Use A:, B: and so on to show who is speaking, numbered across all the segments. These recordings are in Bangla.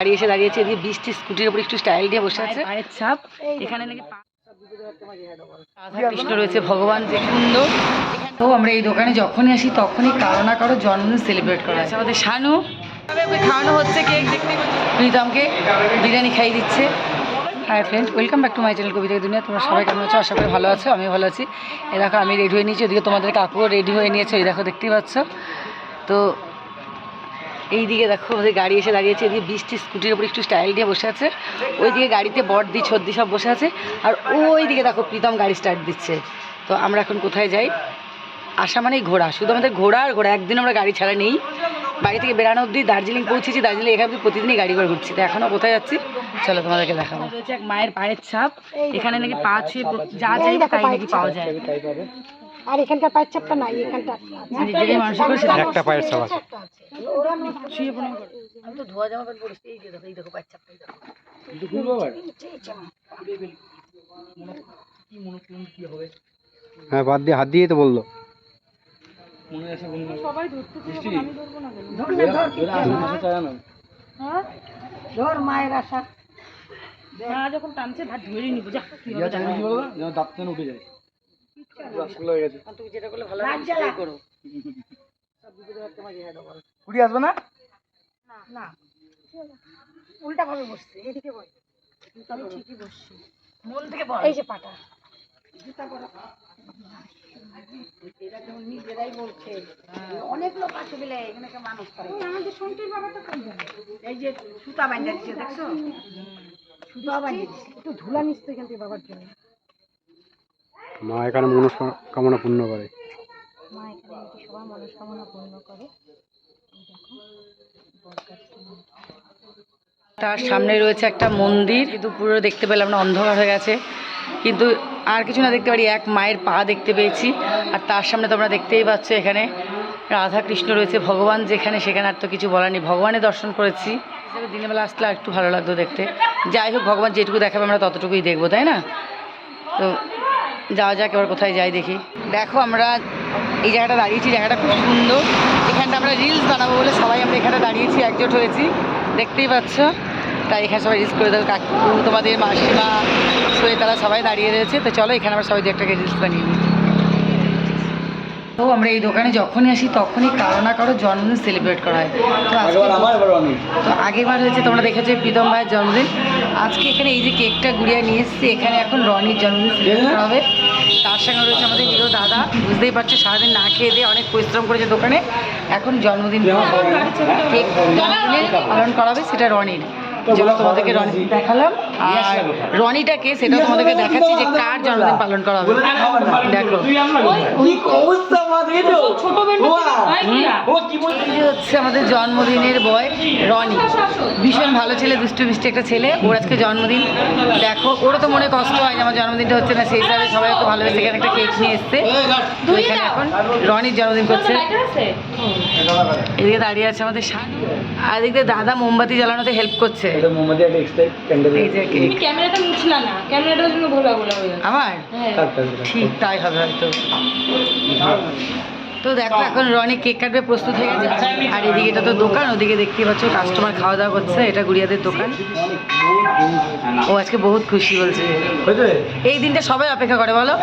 A: গাড়ি এসে দাঁড়িয়েছে এদিকে বৃষ্টি স্কুটির উপর একটু স্টাইল দিয়ে বসে আছে। পায়ের ছাপ এখানে নাকি কৃষ্ণ রয়েছে ভগবান যে সুন্দর। তো আমরা এই দোকানে যখনই আসি তখনই কারও না কারও জন্মদিন সেলিব্রেট করা আছে আমাদের শানু। খাওয়ানো হচ্ছে কেক দেখতে। প্রীতমকে বিরিয়ানি খাইয়ে দিচ্ছে। Hi friend welcome back to my channel Kobita Duniya. তোমরা সবাই কেমন আছো? আশা করি ভালো আছো আমি ভালো আছি। এই দেখো আমি রেডি হয়ে নিয়েছি ওদিকে তোমাদের কাকুও রেডি হয়ে নিয়েছে এই দেখো দেখতেই পাচ্ছ। তো এই দিকে দেখো আমাদের গাড়ি এসে দাঁড়িয়েছে এদিকে বৃষ্টি স্কুটির উপর একটু স্টাইল দিয়ে বসে আছে। ওইদিকে গাড়িতে বড়দি ছদ্দি সব বসে আছে। আর ওই দিকে দেখো প্রীতম গাড়ি স্টার্ট দিচ্ছে। তো আমরা এখন কোথায় যাই? আসা মানেই ঘোরা। শুধু আমাদের ঘোরা আর ঘোরা একদিন আমরা গাড়ি ছাড়া নেই। বাড়ি থেকে বেড়ানো অবধি দার্জিলিং পৌঁছেছি দার্জিলিং এখানে অবধি প্রতিদিনই গাড়ি করে ঘুরছি। তো এখনও কোথায় যাচ্ছি? চলো তোমাদেরকে দেখাবো। রয়েছে এক মায়ের পায়ের ছাপ। এখানে নাকি পা ছুঁয়ে যা চাইবে তাই নাকি পাওয়া যায়।
B: আর এখানকার পায়ের চাপটা নাই এখানটা
C: একটা পায়ের ছাপ আছে।
A: ছুঁয়ে প্রণাম আমি তো ধোয়া জামা প্যান্ট পরেছি এই যে দেখো এই দেখো পায়ের এই দেখো।
C: হ্যাঁ বাদ দিয়ে হাত দিয়ে তো বলল।
B: ধর মায়ের আশা।
A: মা যখন টানছে ভাত ধরে নিবো যা কি হবে আর তুমি যেটা করলে ভালো লাগে সেটাই করো।
C: কুড়ি আসবে না?
B: না। উল্টা ভাবে বসছে এদিকে আমি ঠিকই বসছি।
A: মন থেকে বল
B: এই যে পাটা। এরা যেমন নিজেরাই বলছে অনেক লোক আছে বলে এখানে মানুষ করে। আমাদের সন্টির বাবাটা কোন জানে এই যে সুতা দিচ্ছে দেখছ? সুতা একটু ধুলা নিচ্ছে এখান থেকে বাবার জন্য।
C: মা এখানে মনস্কামনা পূর্ণ করে।
B: মা এখানে সবার মনস্কামনা পূর্ণ করে।
A: তার সামনে রয়েছে একটা মন্দির। কিন্তু পুরো দেখতে পেলাম না, অন্ধকার হয়ে গেছে। কিন্তু আর কিছু না দেখতে পারি, এক মায়ের পা দেখতে পেয়েছি। আর তার সামনে তোমরা দেখতেই পাচ্ছ এখানে রাধা কৃষ্ণ রয়েছে, ভগবান যেখানে সেখানে আর তো কিছু বলার নেই। ভগবানের দর্শন করেছি। দিনের বেলা আসলে একটু ভালো লাগতো দেখতে। যাই হোক, ভগবান যেটুকু দেখাবে আমরা ততটুকুই দেখব, তাই না? তো যাওয়া যাক, এবার কোথায় যাই দেখি। দেখো, আমরা এই জায়গাটা দাঁড়িয়েছি, জায়গাটা খুব সুন্দর এখানটা আমরা রিলস বানাবো বলে সবাই আমরা এখানে দাঁড়িয়েছি একজোট হয়েছি, দেখতেই পাচ্ছ। তাই এখানে সবাই রিলস করে দেবো কাকু তোমাদের মাসিমা সোয়ে তারা সবাই দাঁড়িয়ে রয়েছে। তো চলো এখানে আমরা সবাই দু একটা রিলস বানিয়ে নিই। তো আমরা এই দোকানে যখনই আসি তখনই কারও না কারও জন্মদিন সেলিব্রেট করা হয়। তো তো আগেরবার হয়েছে তোমরা দেখেছ প্রীতম ভাইয়ের জন্মদিন। আজকে এখানে এই যে কেকটা গুড়িয়ে নিয়ে এসেছি এখানে এখন রনির জন্মদিন সেলিব্রেট করা হবে। তার সঙ্গে রয়েছে আমাদের হিরো দাদা। বুঝতেই পারছ সারাদিন না খেয়ে দিয়ে অনেক পরিশ্রম করেছে দোকানে। এখন জন্মদিন কেক জন্মদিনে পালন করা হবে সেটা রনির। যেটা তোমাদেরকে রনি দেখালাম। আর রনিটাকে সেটা তোমাদেরকে দেখাচ্ছি যে কার জন্মদিন পালন করা হবে। দেখো। হচ্ছে আমাদের জন্মদিনের বয় রনি। ভীষণ ভালো ছেলে দুষ্টু মিষ্টি একটা ছেলে। ওর আজকে জন্মদিন। দেখো ওরও তো মনে কষ্ট হয় যে আমার জন্মদিনটা হচ্ছে না সেই হিসাবে সবাই তো ভালোবেসে এখানে একটা কেক নিয়ে এসছে। তো এখানে এখন রনির জন্মদিন করছে। এদিকে দাঁড়িয়ে আছে আমাদের শান। আর এদিকে দাদা মোমবাতি জ্বালানোতে হেল্প করছে। এই যে কেক
D: ক্যামেরাটা মুছলা না। ক্যামেরাটার জন্য ভোলা ভোলা হয়ে।
A: আমার ঠিক তাই হবে হয়তো। তো দেখো এখন রনি কেক কাটবে প্রস্তুত হয়ে গেছে। আর এদিকে এটা তো দোকান ওদিকে দেখতে পাচ্ছ কাস্টমার খাওয়া দাওয়া করছে এটা গুড়িয়াদের দোকান। ও আজকে বহুত খুশি বলছে। এই দিনটা সবাই অপেক্ষা করে বলো।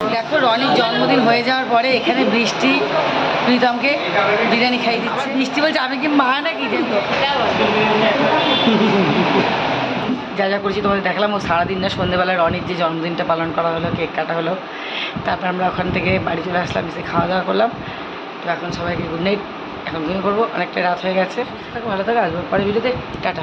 A: দেখো রনির জন্মদিন হয়ে যাওয়ার পরে এখানে বৃষ্টি প্রীতমকে বিরিয়ানি খাইয়ে দিচ্ছে। বৃষ্টি বলছে আমি কি মা নাকি? যেত যা করেছি তোমাদের দেখালাম। ও সারাদিন না সন্ধ্যেবেলায় রনির যে জন্মদিনটা পালন করা হলো, কেক কাটা হলো, তারপর আমরা ওখান থেকে বাড়ি চলে আসলাম, এসে খাওয়া দাওয়া করলাম। তো এখন সবাইকে গুড নাইট এখন ঘুমিয়ে পড়ব। অনেকটা রাত হয়ে গেছে। ভালো থাকো, আসব। পরে ভিডিওতে টাটা।